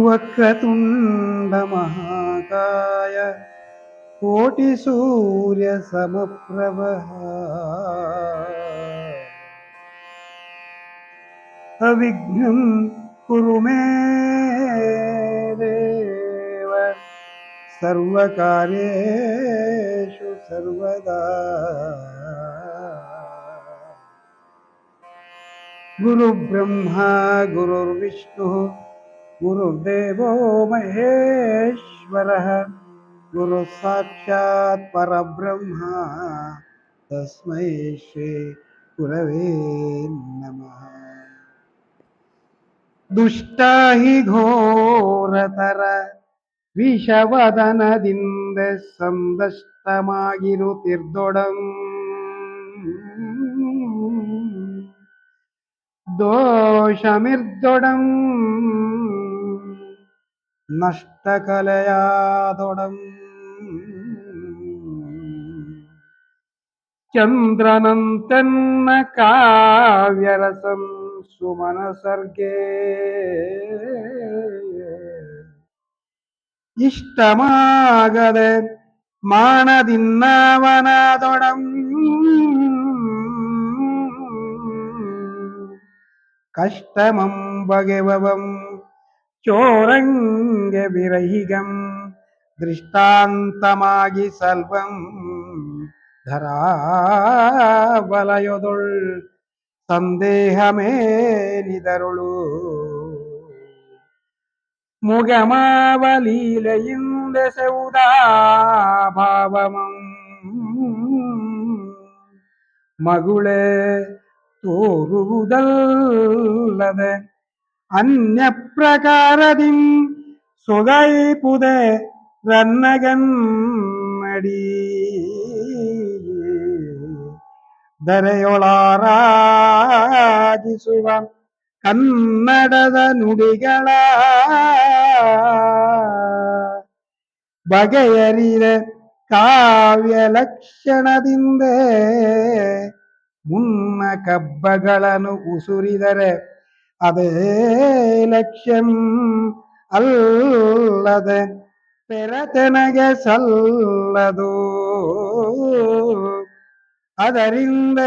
वक्रतुण्डमहाकाय कोटिसूर्यसमप्रभः। अविघ्नं कुरु मे देव। सर्वकार्येषु सर्वदा। गुरुब्रह्मा गुरुर्विष्णुः गुरुर्देवो महेश्वरः गुरुसाक्षात् परब्रह्मा तस्मै श्री गुरवे नमः दुष्टा हि घोरतर ವಿಷವದನದಿಂದ ಸಂದಷ್ಟಮಾಗಿರುತ್ತಿರ್ದೊಡಂ ದೋಷಮಿರ್ದೊಡಂ നഷ്ടകലയാതൊടം. ചന്ദ്രനന്തന്ന കാവ്യരസം സുമനസർഗേ. ഇഷ്ടമാകതെ മാണതിന്നാവനാതൊടം. കഷ്ടമം ഭഗവം ചോറങ്ക വിരഹികം ദൃഷ്ടാന്തമാകി സൽവം ധരാവലയൊതൊൾ സന്ദേഹമേ നിതരുളൂ മുഖമാവലീലയിന്ദ സൗദാഭാവമം മകുളെ തോറുതല്ലത് അന്യപ്രകാരതിം സ്വകൈ പുതെ ರನ್ನಗನ್ನಡಿ ದರೆಯೊಳಾರಾಜಿಸುವ ಕನ್ನಡದ ನುಡಿಗಳ ಬಗೆಯರಿದ ಕಾವ್ಯ ಲಕ್ಷಣದಿಂದ ಮುನ್ನ ಕಬ್ಬಗಳನ್ನು ಉಸುರಿದರೆ അതേ ലക്ഷ്യം അല്ലത് പെരതനക സല്ലതു അതറിന്ത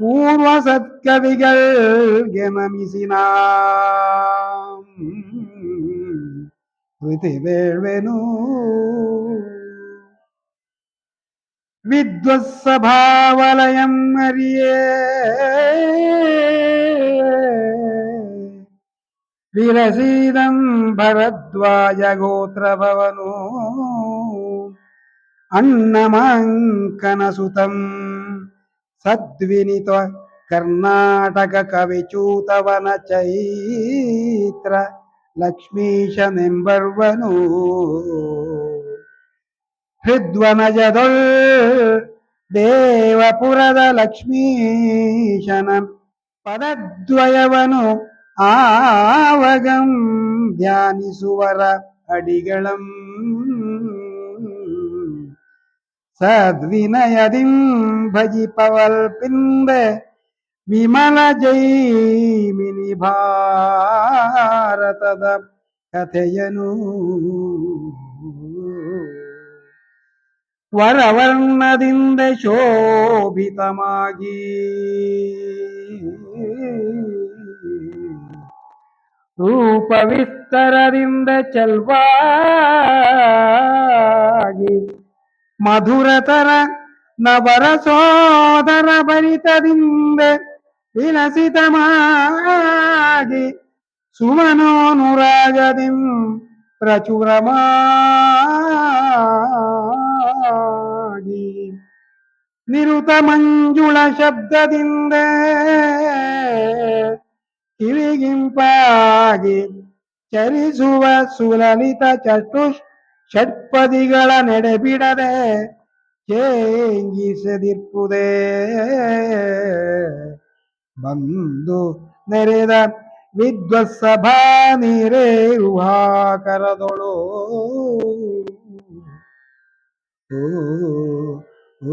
പൂർവ സത്കവികൾ ഗമമിസിനാം ഋതിവേൾവെനു വിദ്വത്സഭാവലയം അറിയേ విరసీదం భరద్వాజ గోత్రభవను అన్నమాంకనసుతం సద్వినిత కర్ణాటక కవిచూతవన చైత్ర లక్ష్మీశనింబర్వను. హృద్వనజదొల్ దేవపుರದ లక్ష్మీశనం పదద్వయవను ആവകം ധ്യാനിസുവറ അടികളം. സദ്വിനയതിം ഭജിപ്പവൽ പിന്ത് വിമല ജൈമിനി ഭാരതദ കഥയനു. വരവർണതിന്റെ ശോഭിതമാകീ. ರೂಪವಿಸ್ತರದಿಂದ ಚಲ್ವಾಗಿ. ಮಧುರತರ ನವರ ಸೋದರ ಭರಿತದಿಂದ ವಿಲಸಿತಮಾಗಿ ಸುಮನೋನುರಾಗದಿಂ ಪ್ರಚುರಮಾಗಿ ನಿರುತ ಮಂಜುಳ ಶಬ್ದದಿಂದ ಕಿವಿಗಿಂಪಾಗಿ ಚರಿಸುವ ಸುಲಲಿತ ಚಟು ಷಟ್ಪದಿಗಳ ನೆಡೆಬಿಡದೆ ಚೇಂಗಿಸದಿರ್ಪುದೇ. ಬಂದು ನೆರೆದ ವಿದ್ವತ್ಸಭಾ ನೀರೇ ಕರದೊಳು. ಓ ಓ